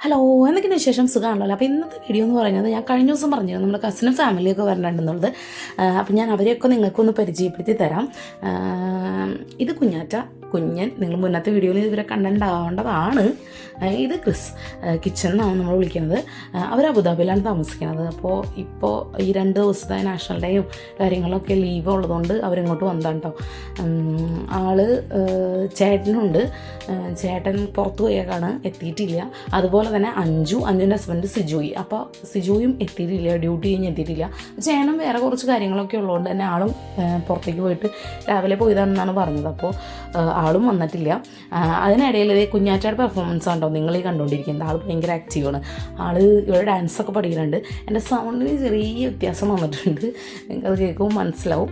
Hello എന്തൊക്കെയാണ് വിശേഷം? സുഖമാണല്ലോ. അപ്പോൾ ഇന്നത്തെ വീഡിയോ എന്ന് പറയുന്നത് ഞാൻ കഴിഞ്ഞ ദിവസം പറഞ്ഞിരുന്നു നമ്മുടെ കസിനും ഫാമിലിയൊക്കെ വരണ്ടെന്നുള്ളത് അപ്പോൾ ഞാൻ അവരെയൊക്കെ നിങ്ങൾക്കൊന്ന് പരിചയപ്പെടുത്തി തരാം. ഇത് കുഞ്ഞാറ്റ കുഞ്ഞൻ. നിങ്ങൾ മുന്നത്തെ വീഡിയോയിൽ ഇവരെ കണ്ടിട്ടുണ്ടാവേണ്ടതാണ്. ആ, ഇത് ക്രിസ് കിച്ചൺ എന്നാണ് നമ്മൾ വിളിക്കുന്നത്. അവർ അബുദാബിയിലാണ് താമസിക്കുന്നത്. അപ്പോൾ ഇപ്പോൾ ഈ രണ്ട് ദിവസത്തെ നാഷണൽ ഡേയും കാര്യങ്ങളൊക്കെ ലീവ് ഉള്ളതുകൊണ്ട് അവരിങ്ങോട്ട് വന്നതാണ് കേട്ടോ ആൾ ചേട്ടനുണ്ട്. ചേട്ടൻ പുറത്തു പോയേക്കാണ് എത്തിയിട്ടില്ല. അതുപോലെ തന്നെ അഞ്ജു അഞ്ജുന്റെ ഹസ്ബൻഡ് സിജോയി. അപ്പോൾ സിജോയും എത്തിയിട്ടില്ല ഡ്യൂട്ടി കഴിഞ്ഞ് എത്തിയിട്ടില്ല. ചേട്ടനും വേറെ കുറച്ച് കാര്യങ്ങളൊക്കെ ഉള്ളതുകൊണ്ട് തന്നെ ആളും പുറത്തേക്ക് പോയിട്ട് രാവിലെ പോയതാണെന്നാണ് പറഞ്ഞത്. അപ്പോൾ ആളും വന്നിട്ടില്ല. അതിനിടയിൽ കുഞ്ഞാറ്റയുടെ പെർഫോമൻസ് ഉണ്ടോ നിങ്ങൾ ഈ കണ്ടുകൊണ്ടിരിക്കുന്നത് ആൾ ഭയങ്കര ആക്റ്റീവാണ് ആൾ ഇവിടെ ഡാൻസൊക്കെ പഠിക്കുന്നുണ്ട്. എന്റെ സൗണ്ടിന് ചെറിയ വ്യത്യാസം വന്നിട്ടുണ്ട്. നിങ്ങൾക്കത് കേൾക്കുമ്പോൾ മനസ്സിലാവും.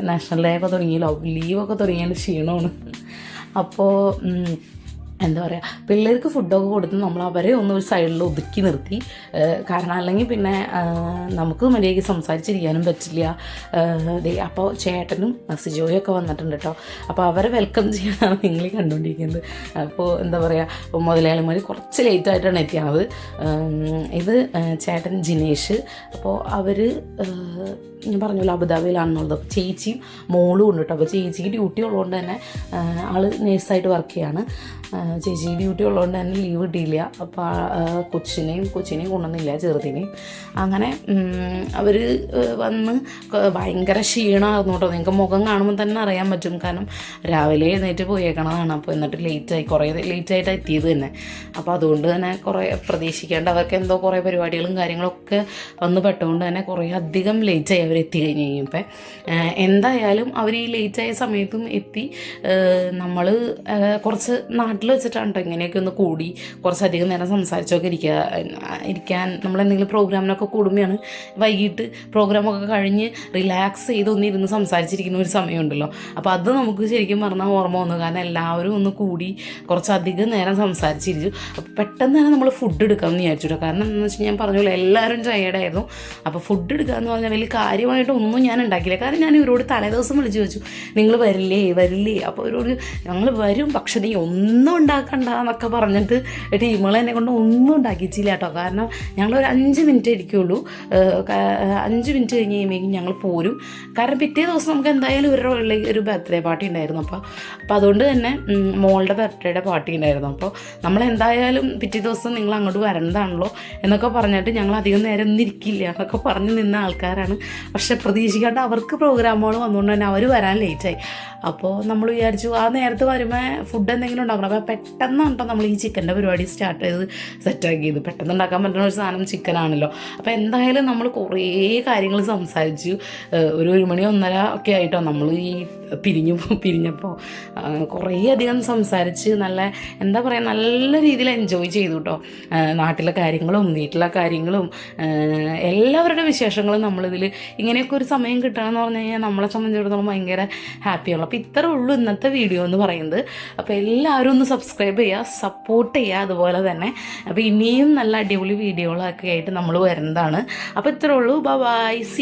നാഷണൽ ഡേ ഒക്കെ തുടങ്ങി ലവ് ലീവൊക്കെ തുടങ്ങിയതിന്റെ ക്ഷീണമാണ്. അപ്പോൾ എന്താ പറയുക പിള്ളേർക്ക് ഫുഡൊക്കെ കൊടുത്ത് നമ്മൾ അവരെ ഒന്ന് ഒരു സൈഡിൽ ഒതുക്കി നിർത്തി. കാരണം അല്ലെങ്കിൽ പിന്നെ നമുക്ക് മര്യാദയ്ക്ക് സംസാരിച്ചിരിക്കാനും പറ്റില്ല. അപ്പോൾ ചേട്ടനും സിജോയും ഒക്കെ വന്നിട്ടുണ്ട് കേട്ടോ. അപ്പോൾ അവരെ വെൽക്കം ചെയ്യാനാണ് നിങ്ങൾ കണ്ടുകൊണ്ടിരിക്കുന്നത് അപ്പോൾ എന്താ പറയുക മുതലാളിമാർ കുറച്ച് ലേറ്റ് ആയിട്ടാണ് എത്തിയത് ഇത് ചേട്ടൻ ജിനേഷ്. അപ്പോൾ അവർ ഞാൻ പറഞ്ഞല്ലോ അബുദാബിയിലാണെന്നുള്ളത് അപ്പോൾ ചേച്ചിയും മോളും ഉണ്ട് കേട്ടോ. അപ്പോൾ ചേച്ചിക്ക് ഡ്യൂട്ടി ഉള്ളതുകൊണ്ട് തന്നെ ആൾ നേഴ്സായിട്ട് വർക്ക് ചെയ്യാണ്. ചേച്ചി ഡ്യൂട്ടി ഉള്ളതുകൊണ്ട് തന്നെ ലീവ് കിട്ടിയില്ല അപ്പോൾ കൊച്ചിനെയും കൊച്ചിനെയും കൊണ്ടുവന്നില്ല ചെറുതിനെയും. അങ്ങനെ അവർ വന്ന് ഭയങ്കര ക്ഷീണമായിരുന്നു കേട്ടോ. നിങ്ങൾക്ക് മുഖം കാണുമ്പോൾ തന്നെ അറിയാൻ പറ്റും. കാരണം രാവിലെ എഴുന്നേറ്റ് പോയേക്കണതാണ്. അപ്പോൾ എന്നിട്ട് ലേറ്റായി കുറേ ലേറ്റായിട്ട് എത്തിയത് തന്നെ. അപ്പോൾ അതുകൊണ്ട് തന്നെ കുറേ പ്രതീക്ഷിക്കേണ്ട അവർക്ക് എന്തോ കുറേ പരിപാടികളും കാര്യങ്ങളൊക്കെ വന്ന് പെട്ടുകൊണ്ട് തന്നെ കുറേ അധികം ലേറ്റായി അവർ എത്തി കഴിഞ്ഞ് കഴിഞ്ഞപ്പോൾ എന്തായാലും അവർ ഈ ലേറ്റായ സമയത്തും എത്തി. നമ്മൾ കുറച്ച് നാട്ടിൽ വെച്ചിട്ടാണ് കേട്ടോ ഇങ്ങനെയൊക്കെ ഒന്ന് കൂടി കുറച്ചധികം നേരം സംസാരിച്ചൊക്കെ ഇരിക്കുക ഇരിക്കാൻ നമ്മൾ എന്തെങ്കിലും പ്രോഗ്രാമിനൊക്കെ കൂടുമ്പോഴാണ് വൈകിട്ട് പ്രോഗ്രാമൊക്കെ കഴിഞ്ഞ് റിലാക്സ് ചെയ്ത് ഒന്നിരുന്ന് സംസാരിച്ചിരിക്കുന്ന ഒരു സമയമുണ്ടല്ലോ. അപ്പോൾ അത് നമുക്ക് ശരിക്കും പറഞ്ഞാൽ ഓർമ്മ വന്നു. കാരണം എല്ലാവരും ഒന്ന് കൂടി കുറച്ചധികം നേരം സംസാരിച്ചിരിച്ചു. അപ്പോൾ പെട്ടെന്ന് തന്നെ നമ്മൾ ഫുഡ് എടുക്കാമെന്ന് വിചാരിച്ചു കാരണം എന്താണെന്ന് വെച്ചാൽ ഞാൻ പറഞ്ഞോളൂ എല്ലാവരും ടയേർഡായിരുന്നു അപ്പോൾ ഫുഡ് എടുക്കുക എന്ന് പറഞ്ഞാൽ വലിയ കാര്യമായിട്ട് ഒന്നും ഞാൻ ഉണ്ടാക്കിയില്ല. കാരണം ഞാൻ ഇവരോട് തലേദിവസം വിളിച്ച് ചോദിച്ചു നിങ്ങൾ വരില്ലേ? വരില്ലേ? അപ്പോൾ ഇവരോട് ഞങ്ങൾ വരും പക്ഷേ നീ ഒന്നും ഉണ്ടാക്കണ്ട എന്നൊക്കെ പറഞ്ഞിട്ട് ടീമുകൾ എന്നെ കൊണ്ട് ഒന്നും ഉണ്ടാക്കിച്ചില്ല കേട്ടോ. കാരണം ഞങ്ങൾ ഒരു അഞ്ച് മിനിറ്റ് ഇരിക്കുള്ളൂ. അഞ്ച് മിനിറ്റ് കഴിഞ്ഞ് കഴിയുമ്പോഴേക്കും ഞങ്ങൾ പോരും. കാരണം പിറ്റേ ദിവസം നമുക്ക് എന്തായാലും വീട്ടിൽ ഒരു ബർത്ത്ഡേ പാർട്ടി ഉണ്ടായിരുന്നു അപ്പോൾ അപ്പോൾ അതുകൊണ്ട് തന്നെ മോളുടെ ബർത്ത്ഡേയുടെ പാർട്ടി ഉണ്ടായിരുന്നു. അപ്പോൾ നമ്മൾ എന്തായാലും പിറ്റേ ദിവസം നിങ്ങൾ അങ്ങോട്ട് വരേണ്ടതാണല്ലോ എന്നൊക്കെ പറഞ്ഞിട്ട് ഞങ്ങൾ അധികം നേരം ഒന്നും ഇരിക്കില്ല എന്നൊക്കെ പറഞ്ഞ് നിന്ന ആൾക്കാരാണ്. പക്ഷെ പ്രതീക്ഷിക്കാണ്ട് അവർക്ക് പ്രോഗ്രാമുകൾ വന്നുകൊണ്ട് തന്നെ അവർ വരാൻ ലേറ്റായി അപ്പോൾ നമ്മൾ വിചാരിച്ചു ആ നേരത്തെ വരുമ്പോൾ ഫുഡ് എന്തെങ്കിലും ഉണ്ടാക്കണം. അപ്പോൾ പെട്ടെന്ന് കേട്ടോ നമ്മൾ ഈ ചിക്കന്റെ പരിപാടി സ്റ്റാർട്ട് ചെയ്ത് സെറ്റാക്കിയത് പെട്ടെന്ന് ഉണ്ടാക്കാൻ പറ്റുന്ന ഒരു സാധനം ചിക്കനാണല്ലോ അപ്പോൾ എന്തായാലും നമ്മൾ കുറേ കാര്യങ്ങൾ സംസാരിച്ചു. ഒരു ഒരു മണി ഒന്നര ഒക്കെ ആയിട്ടോ നമ്മൾ ഈ പിരിഞ്ഞു പിരിഞ്ഞപ്പോൾ കുറേ അധികം സംസാരിച്ച് നല്ല എന്താ പറയുക നല്ല രീതിയിൽ എൻജോയ് ചെയ്തു കേട്ടോ നാട്ടിലെ കാര്യങ്ങളും വീട്ടിലെ കാര്യങ്ങളും എല്ലാവരുടെ വിശേഷങ്ങളും നമ്മളിതിൽ ഇങ്ങനെയൊക്കെ ഒരു സമയം കിട്ടണമെന്ന് പറഞ്ഞു കഴിഞ്ഞാൽ നമ്മളെ സംബന്ധിച്ചിടത്തോളം ഭയങ്കര ഹാപ്പിയാണ് അപ്പോൾ ഇത്രേ ഉള്ളൂ ഇന്നത്തെ വീഡിയോ എന്ന് പറയുന്നത്. അപ്പോൾ എല്ലാവരും ഒന്ന് സബ്സ്ക്രൈബ് ചെയ്യുക സപ്പോർട്ട് ചെയ്യുക അതുപോലെ തന്നെ. അപ്പോൾ ഇനിയും നല്ല അടിപൊളി വീഡിയോകളൊക്കെ ആയിട്ട് നമ്മൾ വരുന്നതാണ്. അപ്പോൾ ഇത്രേ ഉള്ളൂ. By C